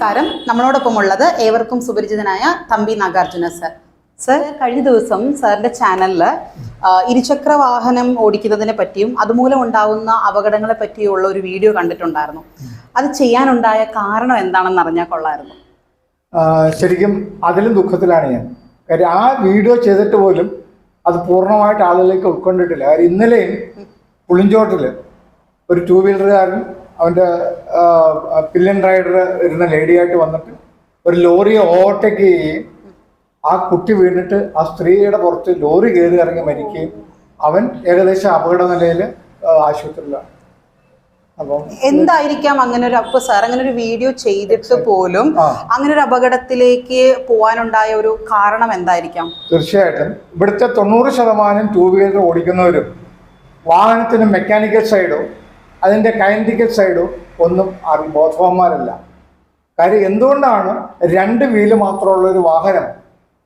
നമസ്കാരം. നമ്മളോടൊപ്പം ഉള്ളത് ഏവർക്കും സുപരിചിതനായ തമ്പി നാഗാർജുന സർ. സർ കഴിഞ്ഞ ദിവസം സാറിന്റെ ചാനലിൽ ഇരുചക്ര വാഹനം ഓടിക്കുന്നതിനെ പറ്റിയും അതുമൂലം ഉണ്ടാകുന്ന അപകടങ്ങളെ പറ്റിയുള്ള ഒരു വീഡിയോ കണ്ടിട്ടുണ്ടായിരുന്നു. അത് ചെയ്യാനുണ്ടായ കാരണം എന്താണെന്ന് അറിഞ്ഞാൽ കൊള്ളായിരുന്നു ശരിക്കും അതിലും ദുഃഖത്തിലാണ് ഞാൻ. കാര്യം ആ വീഡിയോ ചെയ്തിട്ട് പോലും അത് പൂർണമായിട്ട് ആളുകളിലേക്ക് ഉൾക്കൊണ്ടിട്ടില്ല. കാര്യം ഇന്നലെയും പുളിഞ്ചോട്ടിൽ ഒരു ടൂ വീലറുകാരൻ അവന്റെ പില്ലൻ റൈഡർ ഇരുന്ന ലേഡിയായിട്ട് വന്നിട്ട് ഒരു ലോറിയെ ഓവർടേക്ക് ചെയ്യുകയും ആ കുട്ടി വീണിട്ട് ആ സ്ത്രീയുടെ പുറത്ത് ലോറി കയറി ഇറങ്ങി മരിക്കുകയും അവൻ ഏകദേശം അപകട നിലയിൽ ആശുപത്രിയിലാണ്. എന്തായിരിക്കാം അങ്ങനെ ഒരു അപ്പൊ സാർ അങ്ങനെ ഒരു വീഡിയോ ചെയ്തിട്ട് പോലും അങ്ങനെ ഒരു അപകടത്തിലേക്ക് പോവാനുണ്ടായ ഒരു കാരണം എന്തായിരിക്കാം? തീർച്ചയായിട്ടും. ഇവിടുത്തെ തൊണ്ണൂറ് ശതമാനം ടൂ വീലർ ഓടിക്കുന്നവരും വാഹനത്തിന് മെക്കാനിക്കൽ സൈഡോ അതിന്റെ കൈനറ്റിക്കൽ സൈഡും ഒന്നും അറി ബോധവാന്മാരല്ല. കാര്യം എന്തുകൊണ്ടാണ് രണ്ട് വീൽ മാത്രമുള്ള ഒരു വാഹനം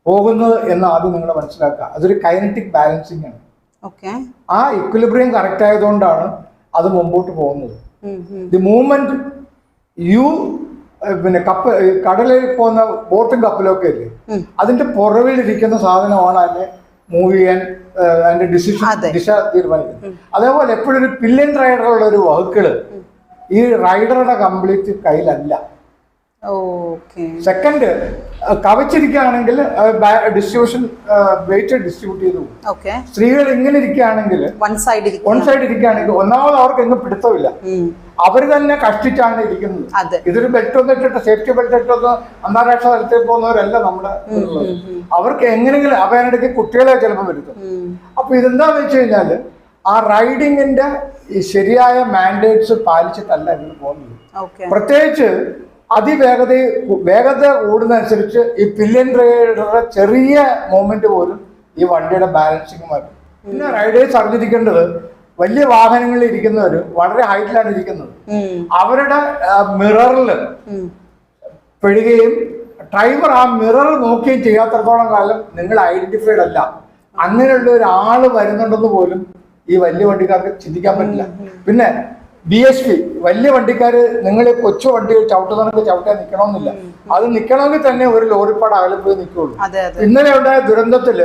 പോകുന്നത് എന്ന് ആദ്യം നിങ്ങൾ മനസ്സിലാക്കുക. അതൊരു കൈനറ്റിക് ബാലൻസിങ് ആണ്. ഓക്കെ. ആ ഇക്വിലിബ്രിയം കറക്റ്റ് ആയതുകൊണ്ടാണ് അത് മുമ്പോട്ട് പോകുന്നത്. ദി മൂവ്മെന്റ് യു പിന്നെ കപ്പ കടലിൽ പോകുന്ന ബോട്ടും കപ്പലൊക്കെ ഇല്ലേ? ഉം. അതിന്റെ പുറവിലിരിക്കുന്ന സാധനമാണ് അതിനെ മൂവ് ചെയ്യാൻ അതിന്റെ ഡിസിഷൻ. ദിശ തീരുമാനിക്കുന്നത് അതേപോലെ എപ്പോഴും ഒരു പില്ലിയൻ റൈഡറുള്ള ഒരു വെഹിക്കിൾ ഈ റൈഡറുടെ കംപ്ലീറ്റ് കയ്യിലല്ല. സെക്കൻഡ് കവച്ചിരിക്കുകയാണെങ്കിൽ ഡിസ്ട്രിബ്യൂഷൻ വെയിറ്റ് ഡിസ്ട്രിബ്യൂട്ട് ചെയ്തു. സ്ത്രീകൾ ഇങ്ങനെ ഇരിക്കുകയാണെങ്കിൽ വൺ സൈഡ് ഇരിക്കുകയാണെങ്കിൽ ഒന്നാമത് അവർക്ക് എങ്ങും പിടുത്തമില്ല. അവർ തന്നെ കഷ്ടിച്ചാണ് ഇരിക്കുന്നത്. ഇതൊരു ബെൽറ്റ് ഒന്നും ഇട്ടിട്ട് സേഫ്റ്റി ബെൽറ്റ് ഇട്ടൊന്ന് അന്താരാഷ്ട്ര തലത്തിൽ പോകുന്നവരല്ല നമ്മുടെ. അവർക്ക് എങ്ങനെയെങ്കിലും അവനിടയ്ക്ക് കുട്ടികളെ ചിലപ്പോൾ വരുത്തും. അപ്പൊ ഇതെന്താന്ന് വെച്ച് കഴിഞ്ഞാൽ ആ റൈഡിങ്ങിന്റെ ഈ ശരിയായ മാൻഡേറ്റ്സ് പാലിച്ചിട്ടല്ല ഇതിന് പോകുന്നത്. പ്രത്യേകിച്ച് അതിവേഗത വേഗത കൂടുന്നതനുസരിച്ച് ഈ പില്യൻ റൈഡറുടെ ചെറിയ മൂവ്മെന്റ് പോലും ഈ വണ്ടിയുടെ ബാലൻസിങ് മാറ്റും പിന്നെ റൈഡേഴ്സ് അറിഞ്ഞിരിക്കേണ്ടത് വലിയ വാഹനങ്ങളിൽ ഇരിക്കുന്നവർ വളരെ ഹൈറ്റിലാണ് ഇരിക്കുന്നത്. അവരുടെ മിററിൽ പെടുകയും ഡ്രൈവർ ആ മിറർ നോക്കുകയും ചെയ്യാത്തടത്തോളം കാലം നിങ്ങൾ ഐഡന്റിഫൈഡ് അല്ല. അങ്ങനെയുള്ള ഒരാൾ വരുന്നുണ്ടെന്ന് പോലും ഈ വലിയ വണ്ടിക്കാർക്ക് ചിന്തിക്കാൻ പറ്റില്ല. പിന്നെ ബി എസ് പി വലിയ വണ്ടിക്കാര് നിങ്ങൾ കൊച്ചു വണ്ടി ചവിട്ടുന്നവർക്ക് ചവിട്ടാൻ നിൽക്കണമെന്നില്ല അത് നിൽക്കണമെങ്കിൽ തന്നെ ഒരു ലോറിപ്പാട് അകലെ പോയി നിൽക്കുള്ളൂ. ഇന്നലെ ഉണ്ടായ ദുരന്തത്തിൽ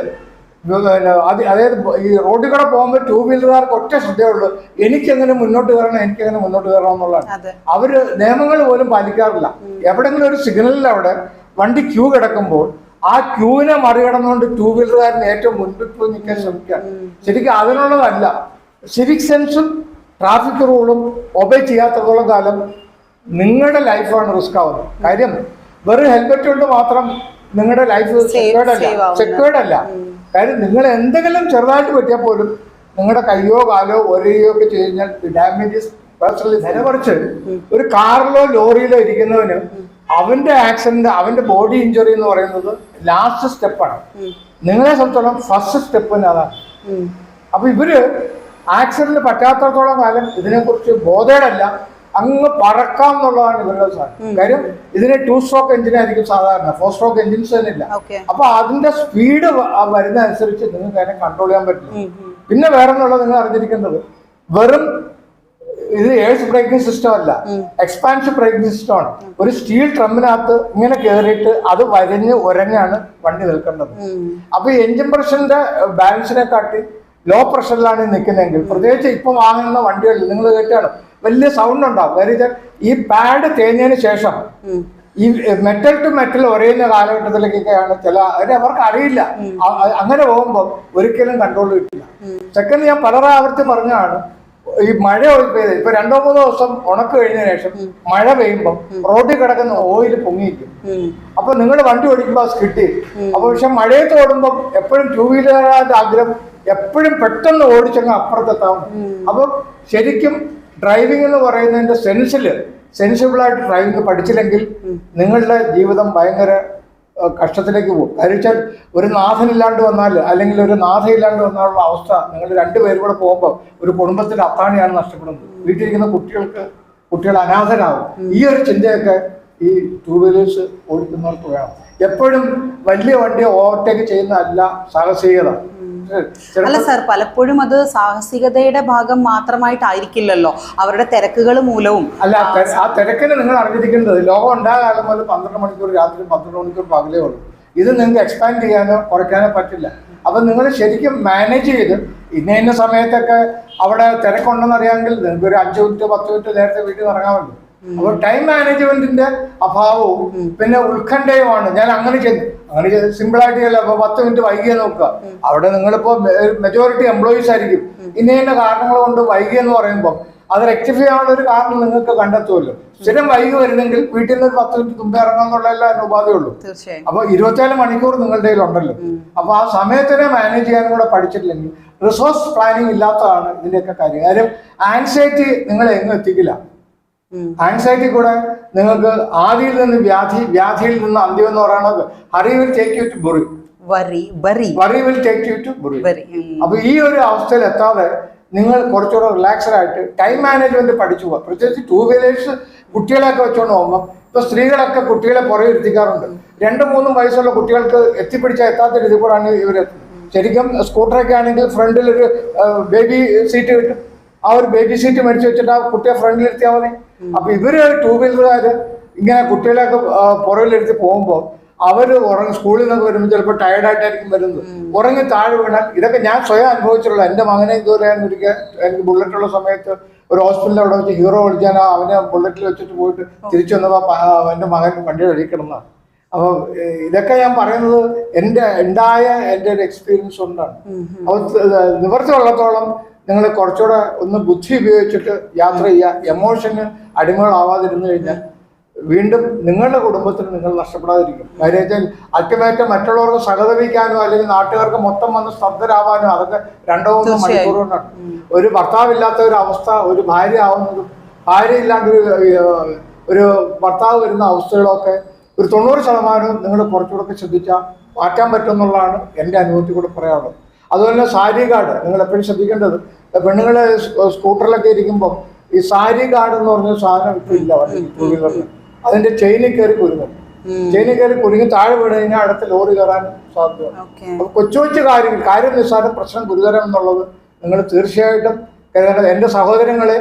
അത് അതായത് ഈ റോഡിൽ കൂടെ പോകുമ്പോൾ ടൂ വീലറുകാർക്ക് ഒറ്റ ശ്രദ്ധയുള്ളൂ എനിക്കെങ്ങനെ മുന്നോട്ട് കയറണം എനിക്കെങ്ങനെ മുന്നോട്ട് കയറണം എന്നുള്ളതാണ്. അവർ നിയമങ്ങൾ പോലും പാലിക്കാറില്ല. എവിടെങ്കിലും ഒരു സിഗ്നലിൽ അവിടെ വണ്ടി ക്യൂ കിടക്കുമ്പോൾ ആ ക്യൂവിനെ മറികടന്നുകൊണ്ട് ടൂ വീലറുകാരൻ ഏറ്റവും മുൻപിൽ പോയി നിൽക്കാൻ ശ്രമിക്കുക. ശരിക്കും അതിനുള്ളതല്ല. സിവിക് സെൻസും ട്രാഫിക് റൂളും ഒബേ ചെയ്യാത്തതോളം കാലം നിങ്ങളുടെ ലൈഫാണ് റിസ്ക് ആവുന്നത്. കാര്യം വെറും ഹെൽമെറ്റ് കൊണ്ട് മാത്രം നിങ്ങളുടെ ലൈഫ് സെക്യൂർഡ് അല്ല. സെക്യൂർഡ് അല്ല. കാര്യം നിങ്ങൾ എന്തെങ്കിലും ചെറുതായിട്ട് പറ്റിയാൽ പോലും നിങ്ങളുടെ കയ്യോ കാലോ ഒരയോ ഒക്കെ ചെയ്ത് കഴിഞ്ഞാൽ ഡാമേജസ് പേഴ്സണലി നേരെ കുറച്ച് ഒരു കാറിലോ ലോറിയിലോ ഇരിക്കുന്നവന് അവന്റെ ആക്സിഡന്റ് അവന്റെ ബോഡി ഇഞ്ചുറി എന്ന് പറയുന്നത് ലാസ്റ്റ് സ്റ്റെപ്പാണ് നിങ്ങളെ സംബന്ധിച്ചോളം ഫസ്റ്റ് സ്റ്റെപ്പ് അതാണ് അപ്പൊ ഇവർ ആക്സിഡന്റ് പറ്റാത്തത്തോളം കാലം ഇതിനെക്കുറിച്ച് ബോധേടല്ല. അങ്ങ് പറക്കാം എന്നുള്ളതാണ് ഇവരുടെ സാധനം കാര്യം ഇതിന് ടു സ്ട്രോക്ക് എഞ്ചിൻ ആയിരിക്കും സാധാരണ. ഫോർ സ്ട്രോക്ക് എഞ്ചിൻസ് തന്നെ ഇല്ല അപ്പൊ അതിന്റെ സ്പീഡ് വരുന്ന അനുസരിച്ച് നിങ്ങൾക്ക് അതിനെ കൺട്രോൾ ചെയ്യാൻ പറ്റില്ല. പിന്നെ വേറെ എന്നുള്ളത് നിങ്ങൾ അറിഞ്ഞിരിക്കേണ്ടത്. വെറും ഇത് ഏഴ്സ് ബ്രേക്കിംഗ് സിസ്റ്റം അല്ല. എക്സ്പാൻഷൻ ബ്രേക്കിംഗ് സിസ്റ്റം ആണ്. ഒരു സ്റ്റീൽ ട്രമ്മിനകത്ത് ഇങ്ങനെ കയറിയിട്ട് അത് വരഞ്ഞ് ഉരഞ്ഞാണ് വണ്ടി നിൽക്കേണ്ടത്. അപ്പൊ ഈ എഞ്ചിൻ പ്രഷറിന്റെ ബാലൻസിനെ കാട്ടി ലോ പ്രഷറിലാണ് നിൽക്കുന്നതെങ്കിൽ പ്രത്യേകിച്ച് ഇപ്പൊ വാങ്ങുന്ന വണ്ടികളിൽ നിങ്ങൾ കേട്ടാണ് വലിയ സൗണ്ട് ഉണ്ടാവും. കാര്യം ഈ പാഡ് തേഞ്ഞതിന് ശേഷം ഈ മെറ്റൽ ടു മെറ്റൽ ഒരേന്ന കാലഘട്ടത്തിലേക്കൊക്കെയാണ് ചില അവർക്ക് അറിയില്ല. അങ്ങനെ പോകുമ്പോൾ ഒരിക്കലും കൺട്രോൾ കിട്ടില്ല. സെക്കൻഡ് ഞാൻ പല ആവർത്തി പറഞ്ഞാണ് ഈ മഴ പെയ്ത് ഇപ്പൊ രണ്ടോ മൂന്നോ ദിവസം ഉണക്ക് കഴിഞ്ഞ ശേഷം മഴ പെയ്യുമ്പോൾ റോഡിൽ കിടക്കുന്ന ഓയിൽ പൊങ്ങിയിരിക്കും. അപ്പൊ നിങ്ങൾ വണ്ടി ഓടിക്കുമ്പോൾ സ്കിട്ടി അപ്പൊ പക്ഷെ മഴയത്ത് ഓടുമ്പോൾ എപ്പോഴും ടൂ വീലറുകാരുടെ ആഗ്രഹം എപ്പോഴും പെട്ടെന്ന് ഓടിച്ചങ്ങ് അപ്പുറത്തെത്താവും അപ്പൊ ശരിക്കും ഡ്രൈവിംഗ് എന്ന് പറയുന്നതിന്റെ സെൻസിൽ സെൻസിബിൾ ആയിട്ട് ഡ്രൈവിംഗ് പഠിച്ചില്ലെങ്കിൽ നിങ്ങളുടെ ജീവിതം ഭയങ്കര കഷ്ടത്തിലേക്ക് പോകും. കാര്യം വെച്ചാൽ ഒരു നാഥനില്ലാണ്ട് വന്നാൽ അല്ലെങ്കിൽ ഒരു നാഥയില്ലാണ്ട് വന്നാലുള്ള അവസ്ഥ നിങ്ങൾ രണ്ടുപേരും കൂടെ പോകുമ്പോൾ ഒരു കുടുംബത്തിന്റെ അത്താണിയാണ് നഷ്ടപ്പെടുന്നത്. വീട്ടിലിരിക്കുന്ന കുട്ടികൾക്ക് കുട്ടികൾ അനാഥരാകും ഈ ഒരു ചിന്തയൊക്കെ ഈ ടൂ വീലേഴ്സ് ഓടിക്കുന്നവർക്ക് വേണം. എപ്പോഴും വലിയ വണ്ടി ഓവർടേക്ക് ചെയ്യുന്നതല്ല സാഹസികത. അല്ല സാർ പലപ്പോഴും അത് സാഹസികതയുടെ ഭാഗം മാത്രമായിട്ടായിരിക്കില്ലല്ലോ. അവരുടെ തിരക്കുകൾ മൂലവും. അല്ല ആ തിരക്കിന് നിങ്ങൾ അറിഞ്ഞിരിക്കേണ്ടത് ലോകം ഉണ്ടായ കാലം മുതൽ പന്ത്രണ്ട് മണിക്കൂർ രാത്രി പന്ത്രണ്ട് മണിക്കൂർ പകലേ ഉള്ളൂ. ഇത് നിങ്ങൾക്ക് എക്സ്പാൻഡ് ചെയ്യാനോ കുറയ്ക്കാനോ പറ്റില്ല. അപ്പം നിങ്ങൾ ശരിക്കും മാനേജ് ചെയ്ത് ഇന്ന ഇന്ന സമയത്തൊക്കെ അവിടെ തിരക്കുണ്ടെന്ന് അറിയാമെങ്കിൽ നിങ്ങൾക്ക് ഒരു അഞ്ച് മിനിറ്റ് പത്ത് മിനിറ്റ് നേരത്തെ വീട്ടിൽ നിന്ന് ഇറങ്ങാമല്ലോ. അപ്പോൾ ടൈം മാനേജ്മെന്റിന്റെ അഭാവവും പിന്നെ ഉത്കണ്ഠയുമാണ്. ഞാൻ അങ്ങനെ ചെയ്തു. അങ്ങനെ സിമ്പിൾ ആയിട്ട് ചെയ്യല്ല? അപ്പൊ പത്ത് മിനിറ്റ് വൈകിയ നോക്കുക. അവിടെ നിങ്ങളിപ്പോ മെജോറിറ്റി എംപ്ലോയീസ് ആയിരിക്കും. ഇന്ന ഇന്ന കാരണങ്ങൾ കൊണ്ട് വൈകിയെന്ന് പറയുമ്പോൾ അത് റെക്ടിഫൈ ആവുന്ന ഒരു കാരണം നിങ്ങൾക്ക് കണ്ടെത്തുമല്ലോ. സ്ഥിരം വൈകി വരുന്നെങ്കിൽ വീട്ടിൽ നിന്ന് പത്ത് മിനിറ്റ് മുമ്പേ ഇറങ്ങാന്നുള്ളതല്ല അതിന് ഉപാധിയുള്ളൂ അപ്പൊ ഇരുപത്തിനാല് മണിക്കൂർ നിങ്ങളുടെ കയ്യിലുണ്ടല്ലോ അപ്പൊ ആ സമയത്തിനെ മാനേജ് ചെയ്യാനും കൂടെ പഠിച്ചിട്ടില്ലെങ്കിൽ റിസോഴ്സ് പ്ലാനിങ് ഇല്ലാത്തതാണ് ഇതിന്റെയൊക്കെ കാര്യം. കാര്യം ആൻസൈറ്റി നിങ്ങളെ എങ്ങും എത്തിക്കില്ല. ആൻസൈറ്റി കൂടെ നിങ്ങൾക്ക് ആദിയിൽ നിന്ന് വ്യാധി വ്യാധിയിൽ നിന്ന് അന്ത്യം എന്ന് പറയുന്നത് hurry will take you to bury worry will take you to bury അപ്പൊ ഈ ഒരു അവസ്ഥയിൽ എത്താതെ നിങ്ങൾ കുറച്ചുകൂടെ റിലാക്സ്ഡ് ആയിട്ട് ടൈം മാനേജ്മെന്റ് പഠിച്ചു പോവാം. പ്രത്യേകിച്ച് ടൂ വീലേഴ്സ് കുട്ടികളെയൊക്കെ വെച്ചുകൊണ്ട് പോകുമ്പോൾ ഇപ്പൊ സ്ത്രീകളൊക്കെ കുട്ടികളെ പുറകെ ഇരുത്തിക്കാറുണ്ട്. രണ്ടും മൂന്നും വയസ്സുള്ള കുട്ടികൾക്ക് എത്തിപ്പിടിച്ച എത്താത്ത രീതി കൂടാണ് ഇവർ ശരിക്കും സ്കൂട്ടറൊക്കെ ആണെങ്കിൽ ഫ്രണ്ടിൽ ഒരു ബേബി സീറ്റ് കിട്ടും. ആ ഒരു ബേബി സീറ്റ് മേടിച്ചു വെച്ചിട്ട് ആ കുട്ടിയെ ഫ്രണ്ടിൽ ഇരുത്തിയാൽ മതി. അപ്പൊ ഇവർ ടൂ വീലറുകാര് ഇങ്ങനെ കുട്ടികളെയൊക്കെ പുറകിലെടുത്ത് പുറകിലിരുത്തി പോകുമ്പോൾ അവർ ഉറങ്ങി സ്കൂളിൽ നിന്നൊക്കെ വരുമ്പോൾ ചിലപ്പോൾ ടയർഡായിട്ടായിരിക്കും വരുന്നത്. ഉറങ്ങി താഴെ വീണാൽ ഇതൊക്കെ ഞാൻ സ്വയം അനുഭവിച്ചിട്ടുള്ള എന്റെ മകനെ ഇതുവരെയാണ് ഒരിക്കൽ എനിക്ക് ബുള്ളറ്റുള്ള സമയത്ത് ഒരു ഹോസ്പിറ്റലിൽ അവിടെ വെച്ച് ഹീറോ വിളിക്കാൻ അവനെ ബുള്ളറ്റിൽ വെച്ചിട്ട് പോയിട്ട് തിരിച്ചു വന്നപ്പോൾ എന്റെ മകൻ വണ്ടി കഴിക്കണം അപ്പൊ അപ്പോൾ ഇതൊക്കെ ഞാൻ പറയുന്നത് എന്റെ ഉണ്ടായ എന്റെ ഒരു എക്സ്പീരിയൻസ് കൊണ്ടാണ്. അപ്പോൾ നിവർത്തി ഉള്ളത്തോളം നിങ്ങൾ കുറച്ചുകൂടെ ഒന്ന് ബുദ്ധി ഉപയോഗിച്ചിട്ട് യാത്ര ചെയ്യുക എമോഷന് അടിമകളാവാതിരുന്നു കഴിഞ്ഞാൽ വീണ്ടും നിങ്ങളുടെ കുടുംബത്തിന് നിങ്ങൾ നഷ്ടപ്പെടാതിരിക്കും. കാര്യം വെച്ചാൽ അൾട്ടിമേറ്റ് മറ്റുള്ളവർക്ക് സഹതപിക്കാനോ അല്ലെങ്കിൽ നാട്ടുകാർക്ക് മൊത്തം വന്ന് സ്തബ്ധരാവാനോ അതൊക്കെ രണ്ടോ മൂന്നോ. മണിക്കൂർ കൊണ്ടാണ് ഒരു ഭർത്താവില്ലാത്ത ഒരു അവസ്ഥ ഒരു ഭാര്യ ആവുന്നതും ഭാര്യ ഇല്ലാണ്ടൊരു ഒരു ഒരു ഭർത്താവ് വരുന്ന അവസ്ഥകളൊക്കെ ഒരു തൊണ്ണൂറ് ശതമാനവും നിങ്ങൾ കുറച്ചുകൂടെ ശ്രദ്ധിച്ചാൽ മാറ്റാൻ പറ്റുമെന്നുള്ളതാണ് എന്റെ അനുഭവത്തിൽ കൂടെ പറയാനുള്ളത്. അതുപോലെ സാരി കാർഡ് നിങ്ങൾ എപ്പോഴും ശ്രദ്ധിക്കേണ്ടത്. പെണ്ണുങ്ങൾ സ്കൂട്ടറിലൊക്കെ ഇരിക്കുമ്പോൾ ഈ സാരി കാർഡ് എന്ന് പറഞ്ഞ സാധനം ഇപ്പം ഇല്ല വണ്ടി ടൂ വീലറിന് അതിന്റെ ചെയിനിൽ കയറി കുരുങ്ങും. ചെയിനിൽ കയറി കുരുങ്ങി താഴെ വീണ് കഴിഞ്ഞാൽ അടുത്ത ലോറി കയറാൻ സാധ്യത. കൊച്ചു കൊച്ചു കാര്യം കാര്യം നിസ്സാരം പ്രശ്നം ഗുരുതരം എന്നുള്ളത് നിങ്ങൾ തീർച്ചയായിട്ടും കരുതേണ്ടത് എന്റെ സഹോദരങ്ങളെ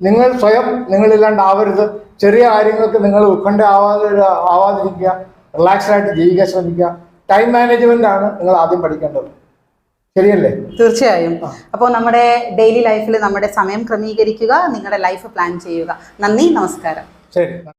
നിങ്ങൾ സ്വയം നിങ്ങളില്ലാണ്ടാവരുത് ചെറിയ കാര്യങ്ങൾക്ക് നിങ്ങൾ ഉത്കണ്ഠ ആവാതെ ആവാതിരിക്കുക. റിലാക്സ്ഡ് ആയിട്ട് ജീവിക്കാൻ ശ്രമിക്കുക. ടൈം മാനേജ്മെന്റ് ആണ് നിങ്ങൾ ആദ്യം പഠിക്കേണ്ടത്. ശരിയല്ലേ? തീർച്ചയായും. അപ്പോൾ നമ്മുടെ ഡെയിലി ലൈഫിൽ നമ്മുടെ സമയം ക്രമീകരിക്കുക നിങ്ങളുടെ ലൈഫ് പ്ലാൻ ചെയ്യുക. നന്ദി നമസ്കാരം. ശരി.